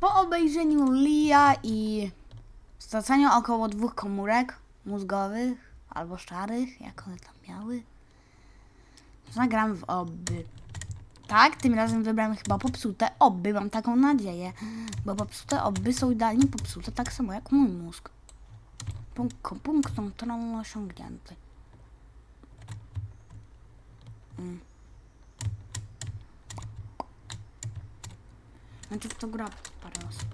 Po obejrzeniu Lia i straceniu około dwóch komórek mózgowych albo szarych, jak one tam miały, zagram w obby. Tak, tym razem wybrałem chyba popsute obby, mam taką nadzieję, bo popsute obby są idealnie popsute, tak samo jak mój mózg. Punkt, punkt kontrolny osiągnięty. Mm. Znaczy w to gra parę osób.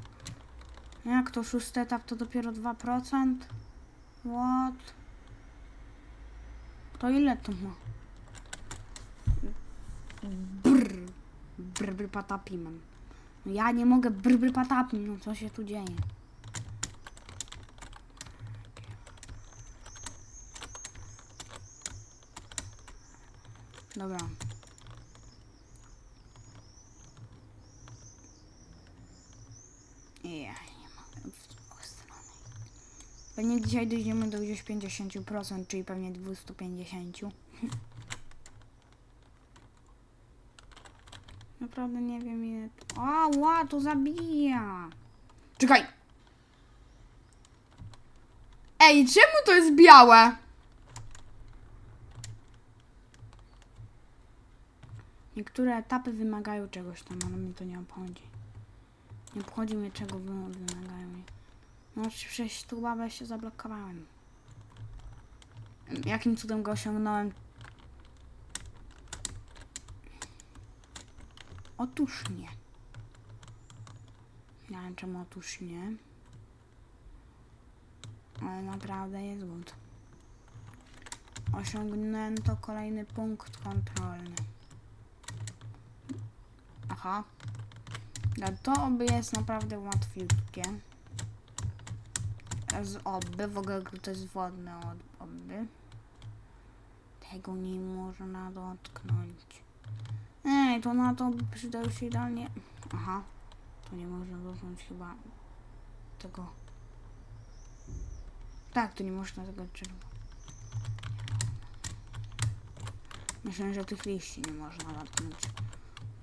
Jak to szósty etap to dopiero 2%? What? To ile to ma? Brr. Brr, brr patapimem. Ja nie mogę brr, brr patapim, no co się tu dzieje? Dobra. Ja nie mogę w drugą stronę. Pewnie dzisiaj dojdziemy do gdzieś 50%, czyli pewnie 250. Naprawdę nie wiem ile... Ała, to zabija! Czekaj! Ej, czemu to jest białe? Niektóre etapy wymagają czegoś tam, ale mnie to nie obchodzi. Nie obchodzi mnie czego wy- wymagają. No przecież tu babę się zablokowałem. Jakim cudem go osiągnąłem? Otóż nie. Nie wiem czemu otóż nie. Ale naprawdę jest good. Osiągnięto kolejny punkt kontrolny. Aha. No to oby jest naprawdę łatwiutkie. Z oby, w ogóle to jest wodne od. Tego nie można dotknąć. Ej, to na to przydał się idealnie. Aha. To nie można dotknąć chyba tego. Tak, to nie można tego drzewa. Myślę, że tych liści nie można dotknąć.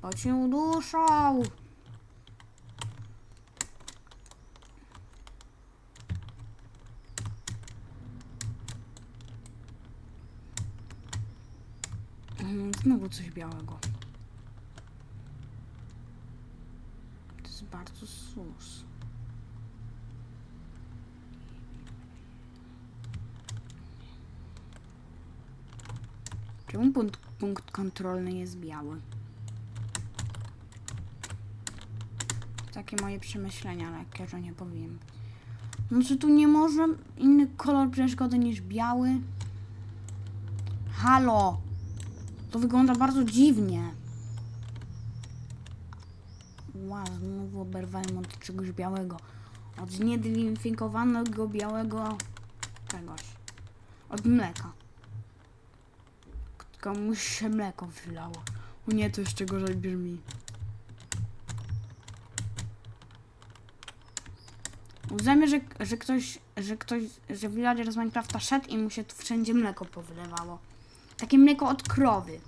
Bo cię uduszą! Mm, Znowu coś białego. To jest bardzo sus. Czemu punkt, punkt kontrolny jest biały? Takie moje przemyślenia lekkie, że nie powiem. No czy tu nie może inny kolor przeszkody niż biały? Halo! To wygląda bardzo dziwnie. Ła, znowu oberwałem od czegoś białego. Od zniedywinfikowanego białego czegoś. Od mleka. Komuś się mleko wylało. O nie, to jeszcze gorzej brzmi. Uznajmy, że, że ktoś, że ktoś, że villager z Minecrafta szedł i mu się wszędzie mleko powylewało. Takie mleko od krowy.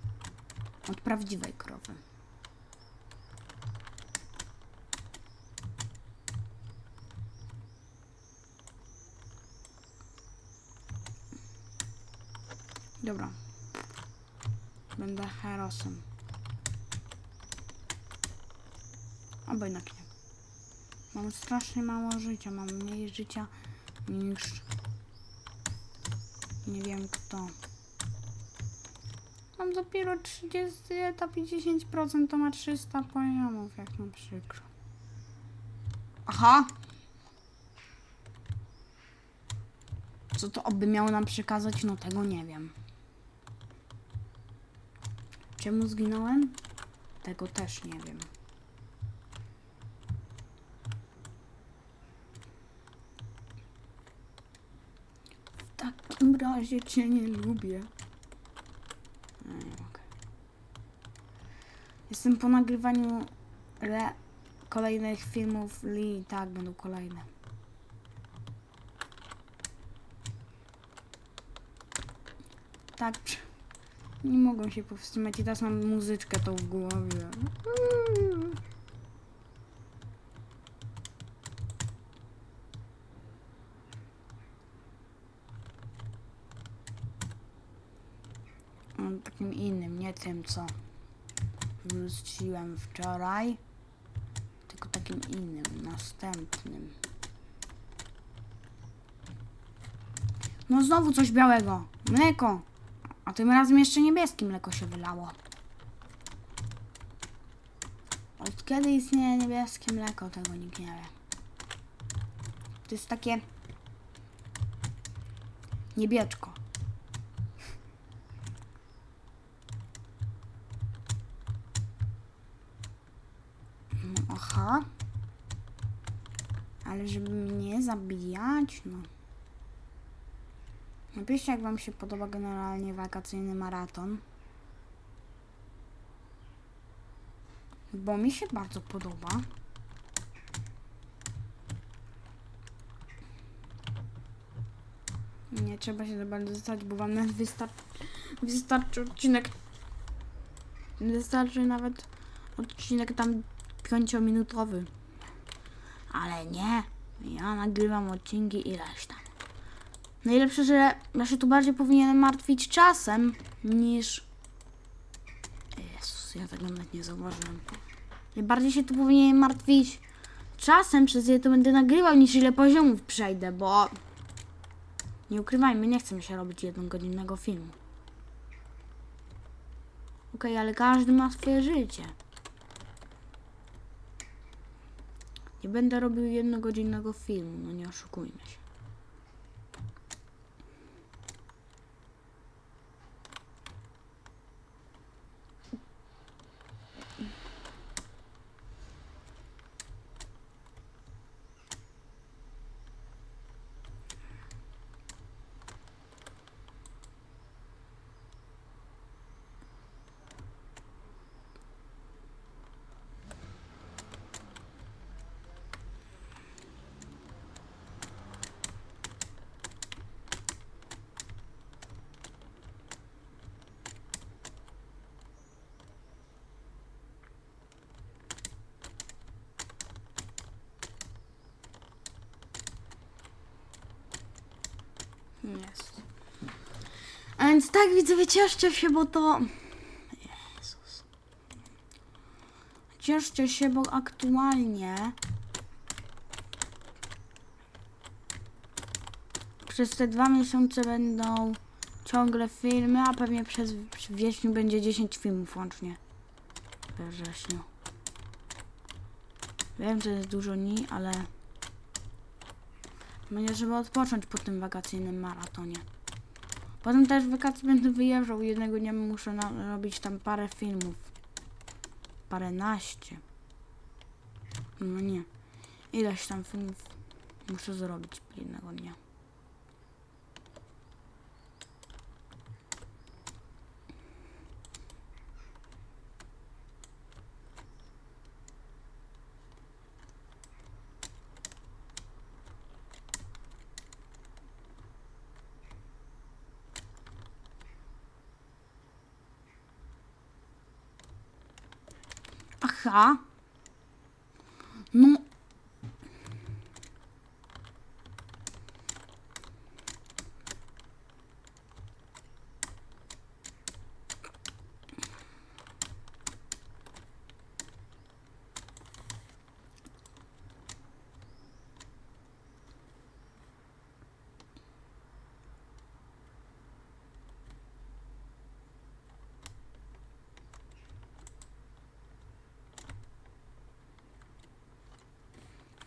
Od prawdziwej krowy. Dobra. Będę herosem. Albo jednak nie. Mam strasznie mało życia. Mam mniej życia niż... Nie wiem kto. Mam dopiero 30 etap i 10% to ma 300 poziomów, jak na przykład. Aha! Co to oby miało nam przekazać? No tego nie wiem. Czemu zginąłem? Tego też nie wiem. W takim razie cię nie lubię. Jestem po nagrywaniu kolejnych filmów i tak będą kolejne. Tak, nie mogą się powstrzymać i teraz mam muzyczkę tą w głowie. Mm. takim innym, nie tym co wrzuciłem wczoraj, tylko takim innym, następnym. No znowu coś białego. Mleko. A tym razem jeszcze niebieskie mleko się wylało. Od kiedy istnieje niebieskie mleko, tego nikt nie wie. To jest takie niebieczko. Ale żeby mnie zabijać, no. Napiszcie, jak wam się podoba generalnie wakacyjny maraton. Bo mi się bardzo podoba. Nie trzeba się za bardzo stać, bo wam nawet wystar wystarczy odcinek. Wystarczy nawet odcinek tam pięciominutowy. Ale nie. Ja nagrywam odcinki ileś tam. Najlepsze, że ja się tu bardziej powinienem martwić czasem niż. Jezus, ja tego nawet nie zauważyłem. Ja bardziej się tu powinienem martwić czasem, przez ile to będę nagrywał, niż ile poziomów przejdę, bo. Nie ukrywajmy, nie chcę mi się robić jednogodzinnego filmu. Okej, ale każdy ma swoje życie. Nie będę robił jednogodzinnego filmu, no nie oszukujmy się. Jest. A więc tak, widzowie, cieszcie się, bo to... Jezus. Cieszcie się, bo aktualnie... Przez te dwa miesiące będą ciągle filmy, a pewnie przez w wrześniu będzie 10 filmów łącznie. We wrześniu. Wiem, że jest dużo dni, ale... Będzie trzeba odpocząć po tym wakacyjnym maratonie. Potem też w wakacje będę wyjeżdżał. Jednego dnia muszę robić tam parę filmów. Paręnaście. No nie. Ileś tam filmów muszę zrobić jednego dnia. Aha. No.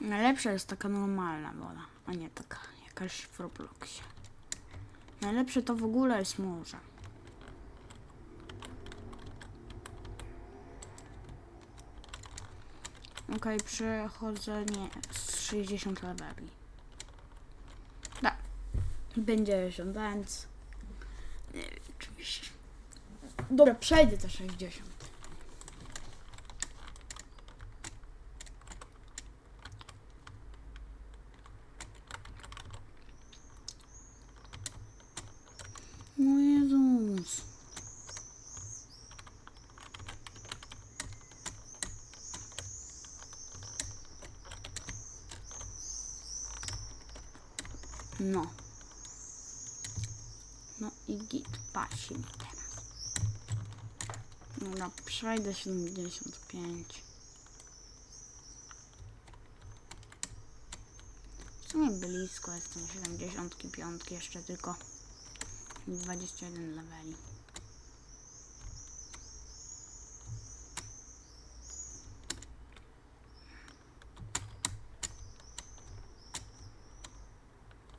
Najlepsza jest taka normalna woda, a nie taka jakaś w Robloxie. Najlepsze to w ogóle jest morze. Okej, przechodzenie z 60 leveli. Tak. Będzie 10, więc... Nie wiem, oczywiście. Dobra, przejdę te 60. O Jezus. No. No i git, mi teraz. Dobra, przejdę 75. W sumie blisko jestem 75 jeszcze tylko 21 leveli.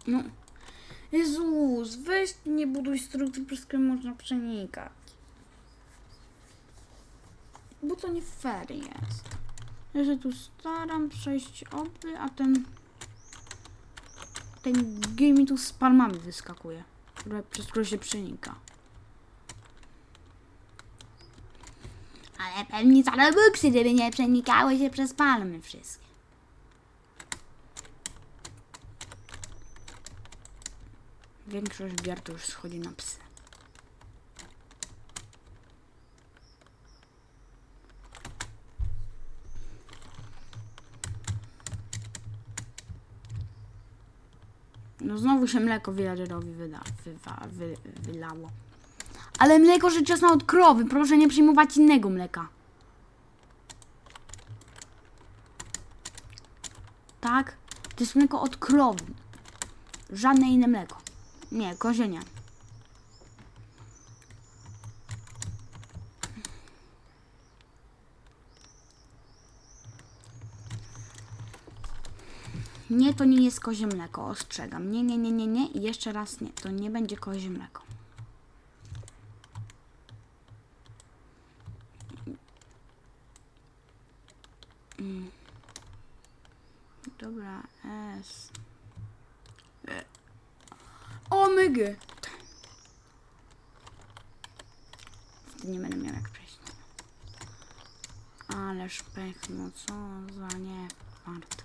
No. Jezus, weź nie buduj struktur, przez które można przenikać. Bo to nie fair jest. Ja się tu staram przejść oby, a ten... Ten game mi tu z palmami wyskakuje. które- Przez które się przenika. Ale pewnie całe buksy, żeby nie przenikały się przez palmy wszystkie. Większość gier to już schodzi na psy. No znowu się mleko villagerowi wyda, wywa, wy, wylało. Ale mleko rzeczesne od krowy. Proszę nie przyjmować innego mleka. Tak? To jest mleko od krowy. Żadne inne mleko. Nie, kozie nie. Nie, to nie jest kozie mleko, ostrzegam. Nie, nie, nie, nie, nie. I jeszcze raz nie, to nie będzie kozie mleko. Mm. Dobra, S. Nie będę miał jak przejść. Ależ pech, no co za nie fart.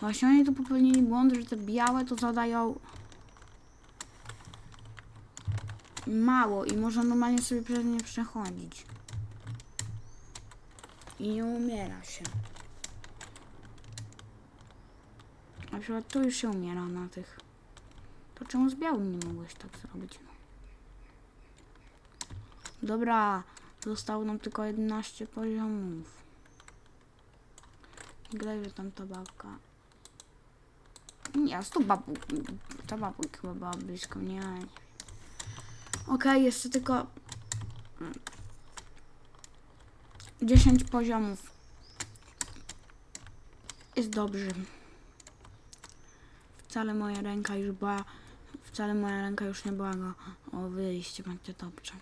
Właśnie oni tu popełnili błąd, że te białe to zadają mało i można normalnie sobie przez nie przechodzić. I nie umiera się. Na przykład tu już się umiera na tych. To czemu z białym nie mogłeś tak zrobić? Dobra, zostało nam tylko 11 poziomów. Graj, że tam ta babka. Nie, to babu. Ta babka chyba była blisko mnie. Okej, jeszcze tylko mm, 10 poziomów. Jest dobrze. Wcale moja ręka już była. Wcale moja ręka już nie błaga o wyjście, będzie dobrze.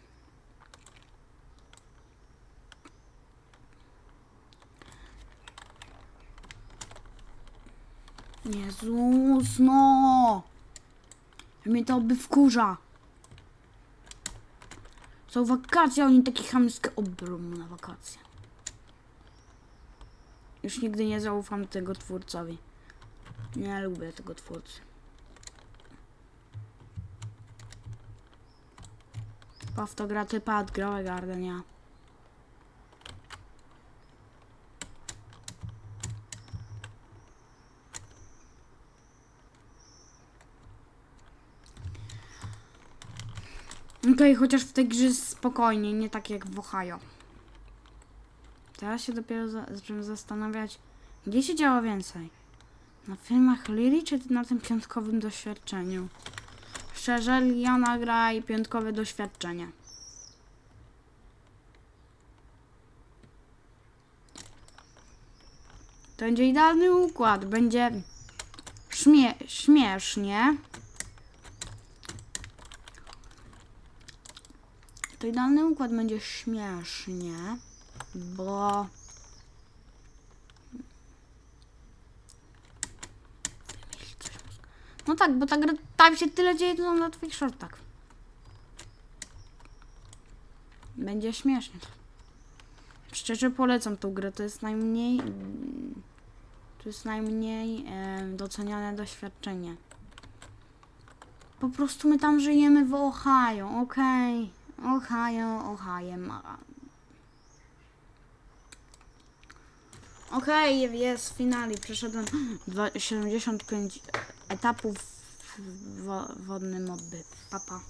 Jezus, no! Mnie to by wkurza. Są wakacje, oni takie chamskie obromu na wakacje. Już nigdy nie zaufam tego twórcowi. Nie lubię tego twórcy. Paw to gra typa od Grałe Gardenia. Okej, chociaż w tej grze spokojnie, nie tak jak w Ohio. Teraz się dopiero za zacząłem zastanawiać, gdzie się działo więcej? Na filmach Lili czy na tym piątkowym doświadczeniu? Szczerze, Liana gra i piątkowe doświadczenie. To będzie idealny układ. Będzie śmie śmiesznie. To idealny układ będzie śmiesznie, bo... No tak, bo ta gra, tam się tyle dzieje, to na twoich shortach. Będzie śmiesznie. Szczerze polecam tą grę, to jest najmniej... To jest najmniej e, doceniane doświadczenie. Po prostu my tam żyjemy w Ohio, okej. Ohio, Ohio. ma- Okej, jest finali. Przeszedłem dwa- 75 etapów w wo- wodnym obby. Papa.